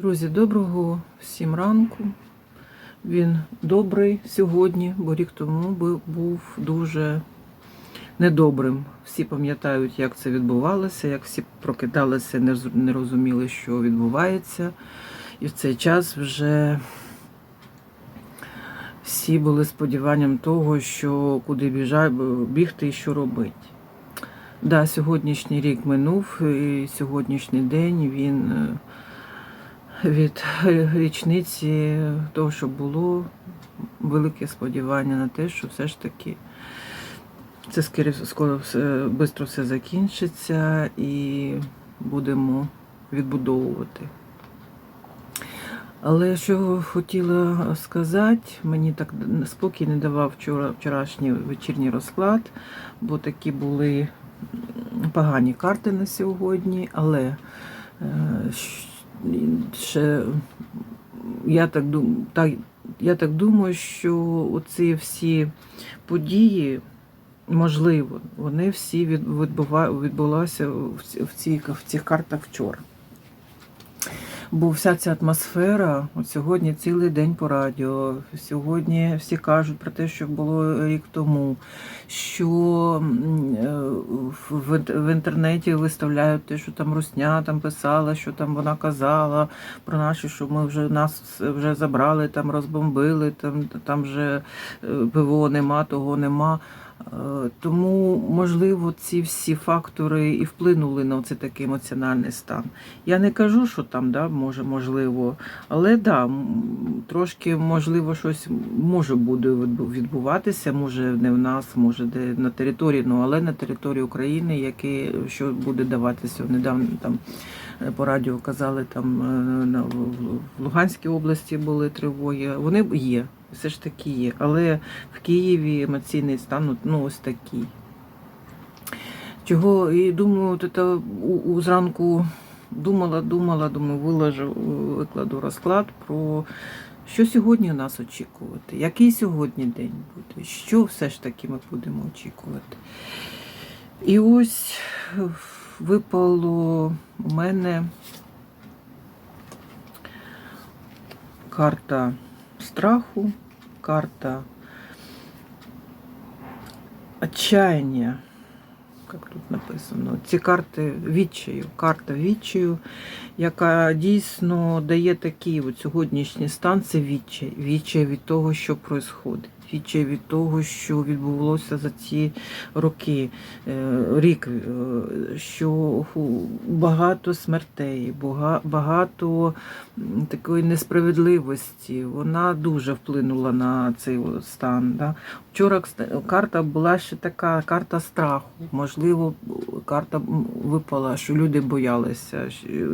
Друзі, доброго всім ранку. Він добрий сьогодні, бо рік тому був дуже недобрим. Всі пам'ятають, як це відбувалося, як всі прокидалися, не розуміли, що відбувається. І в цей час вже всі були сподіванням того, що куди бігти і що робити. Да, сьогоднішній рік минув, і сьогоднішній день він. Е, від річниці того, що було велике сподівання на те, що все ж таки це скоро швидко все закінчиться і будемо відбудовувати. Але що хотіла сказати, мені так спокій не давав вчора, вчорашній вечірній розклад, бо такі були погані карти на сьогодні, але е, ще я так думаю, так, я так думаю, що оці всі події, можливо, вони всі від- відбува- відбулися в ці- в цих, в цих картах вчора. Бо вся ця атмосфера, от сьогодні цілий день по радіо, сьогодні всі кажуть про те, що було рік тому, що е, в, інтернеті виставляють те, що там Русня там писала, що там вона казала про наші, що ми вже нас вже забрали, там розбомбили, там, там вже е, ПВО нема, того нема. Тому, можливо, ці всі фактори і вплинули на цей такий емоціональний стан. Я не кажу, що там да, може, можливо, але да, трошки можливо щось може буде відбуватися, може не в нас, може де на території, ну але на території України, яке що буде даватися недавно там. е, По радіо казали, там е, в Луганській області були тривоги. Вони є, все ж таки є. Але в Києві емоційний стан ну, ось такий. Чого і думаю, це у, у зранку думала, думала, думаю, виложу, викладу розклад про що сьогодні нас очікувати, який сьогодні день буде, що все ж таки ми будемо очікувати. І ось випало у мене карта страху, карта отчаяння. Як тут написано? Ці карти відчаю, карта відчаю, яка дійсно дає такий от сьогоднішній стан, це відчай. Відчай від того, що відбувається. Відчай від того, що відбулося за ці роки, е, рік, е, що багато смертей, багато такої несправедливості. Вона дуже вплинула на цей стан. Да? Вчора карта була ще така карта страху. Можливо, карта випала, що люди боялися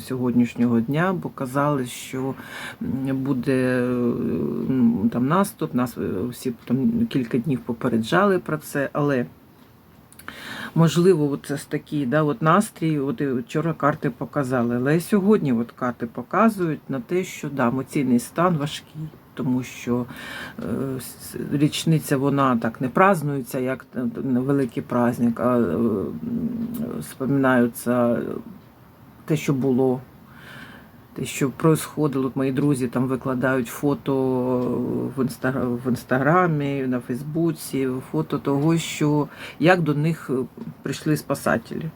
сьогоднішнього дня, бо казали, що буде там наступ. Нас е, всі там кілька днів попереджали про це, але. Можливо, це ж такий да, от настрій, от вчора карти показали. Але сьогодні от карти показують на те, що да, емоційний стан важкий, тому що е, річниця вона так не празднується, як великий праздник, а е, споминаються те, що було. Що происходило, мої друзі там викладають фото в, інстагра... в інстаграмі, на Фейсбуці, фото того, що як до них прийшли спасателі.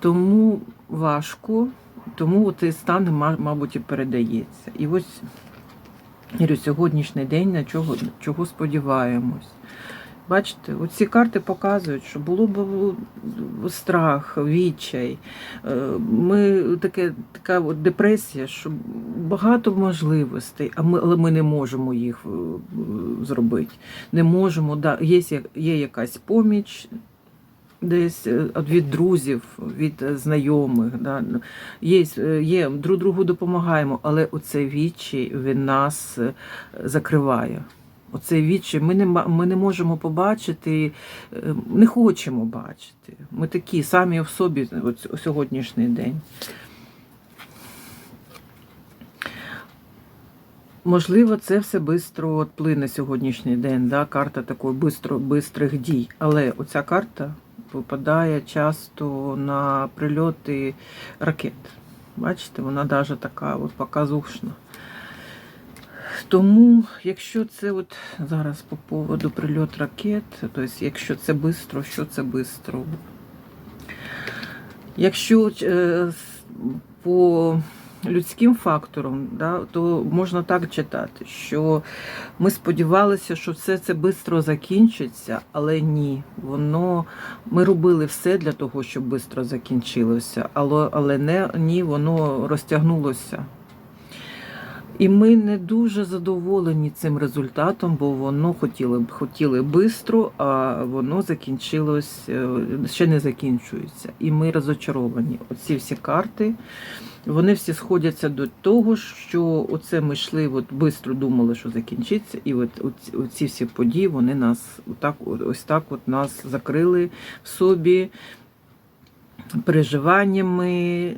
Тому важко, тому цей стан, мабуть, і передається. І ось сьогоднішній день на чого, чого сподіваємось. Бачите, оці карти показують, що було б страх, відчай. Е, Ми таке, така от депресія, що багато можливостей, а ми, але ми не можемо їх е, зробити. Не можемо, да, є, є якась поміч. Десь е, від друзів, від знайомих, да. є, є, друг другу допомагаємо, але оцей відчай він нас закриває. Оцей відчай ми не, ми не можемо побачити, е, не хочемо бачити. Ми такі самі в собі сь- сьогоднішній день. Можливо, це все швидко плине сьогоднішній день, да? карта такої бистро, бистрих дій. Але оця карта випадає часто на прильоти ракет. Бачите, вона навіть така от показушна. Тому, якщо це от зараз по поводу прильот ракет, тобто, якщо це швидко, що це швидко? Якщо е, по людським факторам, да, то можна так читати, що ми сподівалися, що все це швидко закінчиться, але ні. Воно ми робили все для того, щоб швидко закінчилося, але, але не ні, воно розтягнулося. І ми не дуже задоволені цим результатом, бо воно хотіли б хотіли швидко, а воно закінчилось, е, ще не закінчується. І ми розочаровані. Оці всі карти, вони всі сходяться до того, що оце ми йшли, от швидко думали, що закінчиться, і от оці всі події вони нас отак, ось так от нас закрили в собі переживаннями,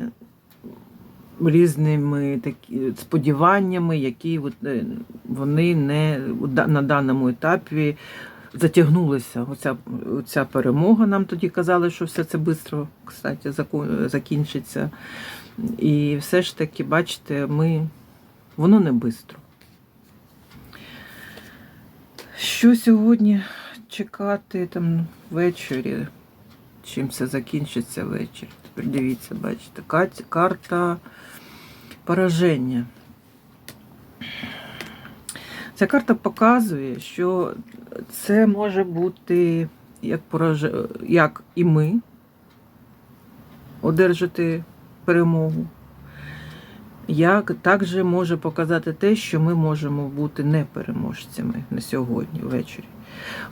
різними такі сподіваннями, які е, вони не на даному етапі затягнулися. Оця, оця перемога нам тоді казали, що все це швидко, кстати, закінчиться. І все ж таки, бачите, ми воно не швидко. Що сьогодні чекати там ввечері? Чим це закінчиться ввечері? Дивіться, бачите, карта пораження. Ця карта показує, що це може бути як, пораж... як і ми одержати перемогу. Як також може показати те, що ми можемо бути непереможцями на сьогодні ввечері.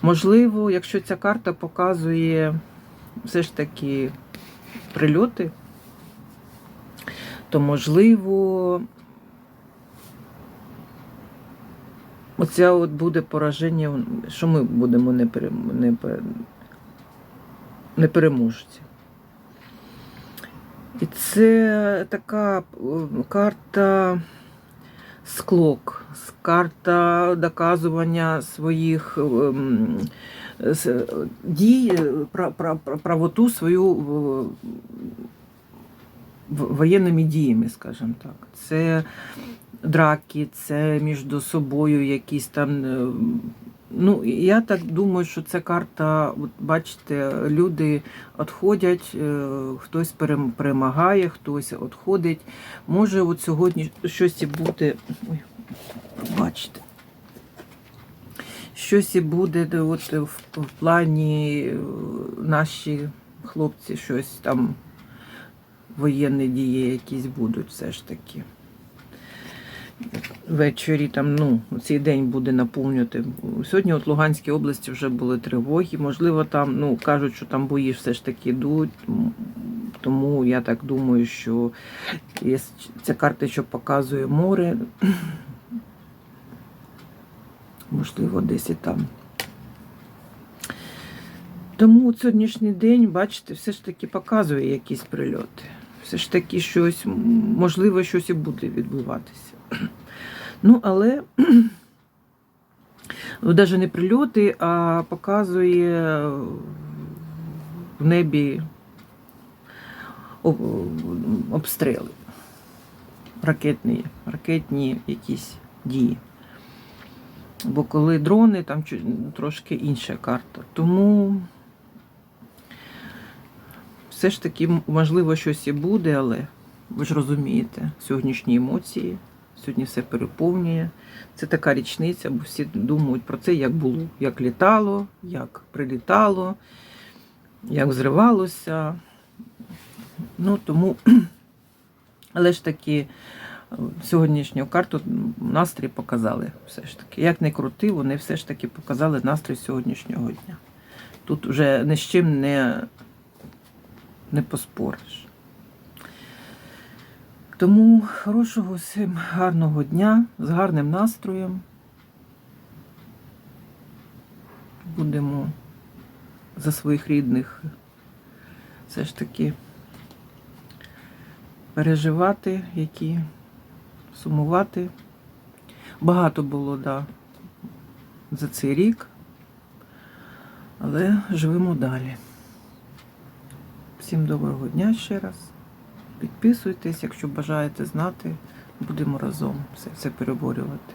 Можливо, якщо ця карта показує все ж таки прильоти, то можливо оце от буде пораження, що ми будемо не, переможці. І це така е, карта склок, карта доказування своїх ем, дій, пра- пра- пра- правоту свою воєнними діями, скажімо так. Це драки, це між собою якісь там. Е, Ну, я так думаю, що ця карта, бачите, люди відходять, е, хтось перемагає, хтось відходить. Може, от сьогодні щось і буде. Ой, бачите. Щось і буде от в, в плані е, наші хлопці, щось там воєнні дії якісь будуть все ж таки. Ввечері там, ну, цей день буде наповнювати. Сьогодні от Луганській області вже були тривоги. Можливо, там, ну, кажуть, що там бої все ж таки йдуть. Тому я так думаю, що є ця карта, що показує море. Можливо, десь і там. Тому сьогоднішній день, бачите, все ж таки показує якісь прильоти. Все ж таки щось, можливо, щось і буде відбуватися. Ну, але навіть не прильоти, а показує в небі обстріли. Ракетні, ракетні якісь дії. Бо коли дрони, там трошки інша карта. Тому все ж таки, можливо, щось і буде, але ви ж розумієте, сьогоднішні емоції, сьогодні все переповнює. Це така річниця, бо всі думають про це, як було, як літало, як прилітало, як взривалося. Ну, тому, але ж таки, е, сьогоднішню карту настрій показали все ж таки. Як не крути, вони все ж таки показали настрій сьогоднішнього дня. Тут вже ні з чим не, не поспориш. Тому хорошого всім гарного дня, з гарним настроєм. Будемо за своїх рідних все ж таки переживати, які сумувати. Багато було, да, за цей рік, але живемо далі. Всім доброго дня ще раз. Підписуйтесь, якщо бажаєте знати, будемо разом все це переборювати.